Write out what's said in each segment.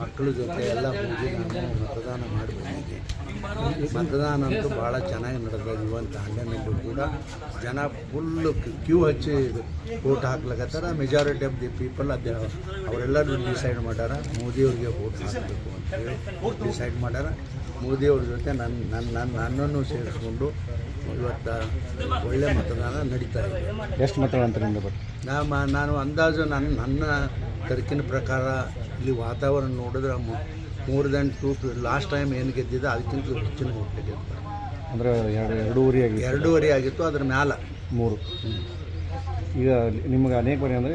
ಮಕ್ಕಳ ಜೊತೆ ಎಲ್ಲ ಹೋಗಿ ನಾನು ಮತದಾನ ಮಾಡಿ ಬಂದಿದ್ದೆ ಮತದಾನ ಅಂತೂ ಭಾಳ ಚೆನ್ನಾಗಿ ನಡೆದ ಇವಂತ ತಾಂಡ್ಯನಲ್ಲೂ ಕೂಡ ಜನ ಫುಲ್ಲು ಕ್ಯೂ ಹಚ್ಚಿ ವೋಟ್ ಹಾಕ್ಲಕತ್ತಾರ. ಮೆಜಾರಿಟಿ ಆಫ್ ದಿ ಪೀಪಲ್ ಅದೇ ಅವರೆಲ್ಲರೂ ಡಿಸೈಡ್ ಮಾಡ್ಯಾರ. ಮೋದಿಯವ್ರಿಗೆ ವೋಟ್ ಹಾಕಬೇಕು ಅಂತೇಳಿ ಡಿಸೈಡ್ ಮಾಡ್ಯಾರ. ಮೋದಿಯವ್ರ ಜೊತೆ ನನ್ನ ನನ್ನ ನನ್ನ ನನ್ನನ್ನು ಸೇರಿಸ್ಕೊಂಡು ಇವತ್ತು ಒಳ್ಳೆ ಮತದಾನ ನಡೀತಾ ಇದೆ. ಎಷ್ಟು ಮತದಾನ ನಾನು ನಾನು ಅಂದಾಜು ನನ್ನ ನನ್ನ ತರ್ಕಿನ ಪ್ರಕಾರ ಇಲ್ಲಿ ವಾತಾವರಣ ನೋಡಿದ್ರೆ more than two last time ಏನು ಗೆದ್ದಿದೆ ಅದಕ್ಕಿಂತ ಹೆಚ್ಚಿನ ಓಟ್ ಗೆದ್ದ ಅಂದರೆ ಎರಡು ಎರಡೂವರೆ ಆಗಿ ಎರಡೂವರೆ ಆಗಿತ್ತು ಅದ್ರ ಮ್ಯಾಲ. ಮೂರು. ಈಗ ನಿಮ್ಗೆ ಅನೇಕ ಬಾರಿ ಅಂದರೆ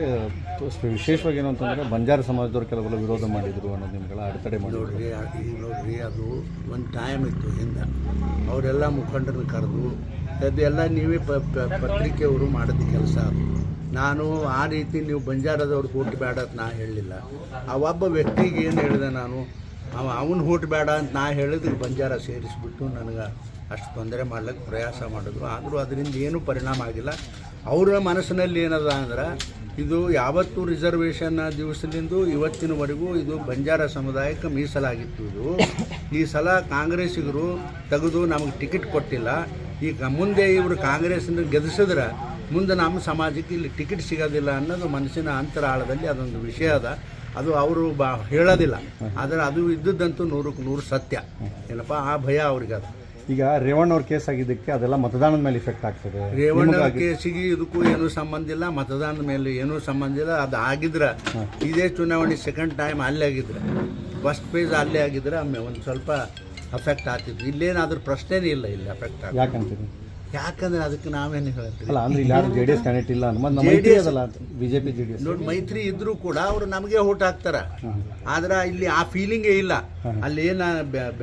ವಿಶೇಷವಾಗಿ ಏನು ಅಂತಂದರೆ ಬಂಜಾರ ಸಮಾಜದವ್ರು ಕೆಲವೆಲ್ಲ ವಿರೋಧ ಮಾಡಿದರು ಅನ್ನೋದು ನಿಮ್ಗೆಲ್ಲ ಅಡೆತಡೆ ಮಾಡಿ ನೋಡ್ರಿ ಅದು ಈಗ ನೋಡ್ರಿ ಅದು ಒಂದು ಟೈಮ್ ಇತ್ತು ಹಿಂದೆ. ಅವರೆಲ್ಲ ಮುಖಂಡರನ್ನ ಕರೆದು ಅದೆಲ್ಲ ನೀವೇ ಪತ್ರಿಕೆಯವರು ಮಾಡಿದ ಕೆಲಸ ಅದು. ನಾನು ಆ ರೀತಿ ನೀವು ಬಂಜಾರದವ್ರು ಊಟ ಬೇಡ ಅಂತ ನಾ ಹೇಳಲಿಲ್ಲ ಆ ಒಬ್ಬ ವ್ಯಕ್ತಿಗೆ ಏನು ಹೇಳಿದೆ ನಾನು, ಅವ ಅವನು ಊಟ ಬೇಡ ಅಂತ ನಾ ಹೇಳಿದ್ರೆ ಬಂಜಾರ ಸೇರಿಸ್ಬಿಟ್ಟು ನನಗೆ ಅಷ್ಟು ತೊಂದರೆ ಮಾಡ್ಲಿಕ್ಕೆ ಪ್ರಯಾಸ ಮಾಡಿದ್ರು. ಆದರೂ ಅದರಿಂದ ಏನೂ ಪರಿಣಾಮ ಆಗಿಲ್ಲ. ಅವರ ಮನಸ್ಸಿನಲ್ಲಿ ಏನದ ಅಂದ್ರೆ, ಇದು ಯಾವತ್ತು ರಿಸರ್ವೇಷನ್ ದಿವಸದಿಂದ ಇವತ್ತಿನವರೆಗೂ ಇದು ಬಂಜಾರ ಸಮುದಾಯಕ್ಕೆ ಮೀಸಲಾಗಿತ್ತು ಇದು. ಈ ಸಲ ಕಾಂಗ್ರೆಸ್ಸಿಗರು ತೆಗೆದು ನಮಗೆ ಟಿಕೆಟ್ ಕೊಟ್ಟಿಲ್ಲ. ಈಗ ಮುಂದೆ ಇವರು ಕಾಂಗ್ರೆಸ್ನ ಗೆಲ್ಲಿಸಿದ್ರೆ ಮುಂದೆ ನಮ್ಮ ಸಮಾಜಕ್ಕೆ ಇಲ್ಲಿ ಟಿಕೆಟ್ ಸಿಗೋದಿಲ್ಲ ಅನ್ನೋದು ಮನಸ್ಸಿನ ಅಂತರಾಳದಲ್ಲಿ ಅದೊಂದು ವಿಷಯ ಅದ. ಅದು ಅವರು ಬಾ ಹೇಳೋದಿಲ್ಲ. ಆದರೆ ಅದು ಇದ್ದದ್ದಂತೂ ನೂರಕ್ಕೆ ನೂರು ಸತ್ಯ. ಏನಪ್ಪ? ಆ ಭಯ ಅವ್ರಿಗೆ ಅದು ಈಗ ರೇವಣ್ಣ ಅವ್ರ ಕೇಸ್ ಆಗಿದ್ದಕ್ಕೆ ಅದೆಲ್ಲ ಮತದಾನದ ಮೇಲೆ ಇಫೆಕ್ಟ್ ಆಗ್ತದೆ. ರೇವಣ್ಣ ಕೇಸಿಗೆ ಇದಕ್ಕೂ ಏನೂ ಸಂಬಂಧ ಇಲ್ಲ ಮತದಾನದ ಮೇಲೆ ಏನೂ ಸಂಬಂಧ ಇಲ್ಲ. ಅದು ಆಗಿದ್ರೆ ಇದೇ ಚುನಾವಣೆ ಸೆಕೆಂಡ್ ಟೈಮ್ ಅಲ್ಲೇ ಆಗಿದ್ರೆ ಫಸ್ಟ್ ಪೇಜ್ ಅಲ್ಲೇ ಆಗಿದ್ರೆ ಒಂದು ಸ್ವಲ್ಪ ಅಫೆಕ್ಟ್ ಆಗ್ತಿತ್ತು. ಇಲ್ಲೇನಾದ್ರೂ ಪ್ರಶ್ನೆನೇ ಇಲ್ಲ ಇಲ್ಲಿ ಅಫೆಕ್ಟ್ ಯಾಕಂತೀರಿ ಯಾಕಂದ್ರೆ ಅದಕ್ಕೆ ನಾವೇನು ಹೇಳ್ತೀವಿ ಅಲ್ಲ ಅಂದ್ರೆ ಇಲ್ಲಿ ಯಾರು ಜೆ ಡಿ ಎಸ್ ಕ್ಯಾಂಡಿಡೇಟ್ ಇಲ್ಲ ನಮ್ಮ ಮೈತ್ರಿ ಅದಲ್ಲ ಬಿಜೆಪಿ ಜೆ ಡಿ ಎಸ್ ನೋಡಿ ಮೈತ್ರಿ ಇದ್ರೂ ಕೂಡ ಅವರು ನಮಗೆ ಓಟ್ ಹಾಕ್ತಾರ. ಆದ್ರೆ ಇಲ್ಲಿ ಆ ಫೀಲಿಂಗೇ ಇಲ್ಲ. ಅಲ್ಲಿ ಏನ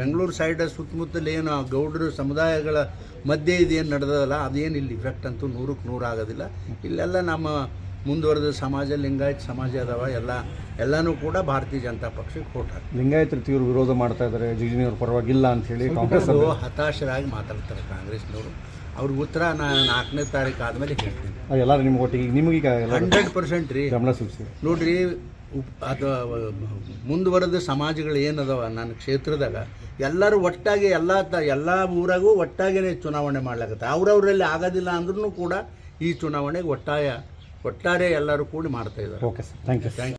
ಬೆಂಗಳೂರು ಸೈಡ್ ಸುತ್ತಮುತ್ತಲು ಏನು ಗೌಡರು ಸಮುದಾಯಗಳ ಮಧ್ಯೆ ಇದೇನು ನಡೆದಲ್ಲ ಅದೇನು ಇಲ್ಲಿ ಇಫೆಕ್ಟ್ ಅಂತೂ ನೂರಕ್ಕೆ ನೂರು ಆಗೋದಿಲ್ಲ. ಇಲ್ಲೆಲ್ಲ ನಮ್ಮ ಮುಂದುವರೆದ ಸಮಾಜ ಲಿಂಗಾಯತ್ ಸಮಾಜ ಅದಾವ ಎಲ್ಲ ಎಲ್ಲನೂ ಕೂಡ ಭಾರತೀಯ ಜನತಾ ಪಕ್ಷಕ್ಕೆ ಓಟ್ ಹಾಕ್ತಾರೆ. ಲಿಂಗಾಯತರು ತೀವ್ರ ವಿರೋಧ ಮಾಡ್ತಾ ಇದ್ದಾರೆ ಜಿಜಿನಿಯವ್ರ ಪರವಾಗಿಲ್ಲ ಅಂತ ಹೇಳಿ ಕಾಂಗ್ರೆಸ್ ಹತಾಶರಾಗಿ ಮಾತಾಡ್ತಾರೆ ಕಾಂಗ್ರೆಸ್ನವರು. ಅವ್ರಿಗೆ ಉತ್ತರ ನಾನು ನಾಲ್ಕನೇ ತಾರೀಕು ಆದಮೇಲೆ ಹೇಳ್ತೀನಿ. ಎಲ್ಲರೂ ನಿಮ್ಗೆ ಒಟ್ಟಿಗೆ ಈಗ ನಿಮಗೀಗ ಎಲ್ಲ ಹಂಡ್ರೆಡ್ ಪರ್ಸೆಂಟ್ ರೀ. ಗಮನ ಸೂಚಿಸಿ. ನೋಡ್ರಿ ಉಪ್- ಮುಂದುವರೆದ ಸಮಾಜಗಳು ಏನದವ ನನ್ನ ಕ್ಷೇತ್ರದಾಗ ಎಲ್ಲರೂ ಒಟ್ಟಾಗಿ ಎಲ್ಲ ತ ಎಲ್ಲ ಊರಾಗೂ ಒಟ್ಟಾಗಿನೇ ಚುನಾವಣೆ ಮಾಡ್ಲಾಗತ್ತೆ ಅವ್ರವ್ರಲ್ಲಿ ಆಗೋದಿಲ್ಲ ಅಂದ್ರೂ ಕೂಡ ಈ ಚುನಾವಣೆಗೆ ಒಟ್ಟಾಯ ಒಟ್ಟಾರೆ ಎಲ್ಲರೂ ಕೂಡಿ ಮಾಡ್ತಾ ಇದ್ದಾರೆ. Okay sir thank you thank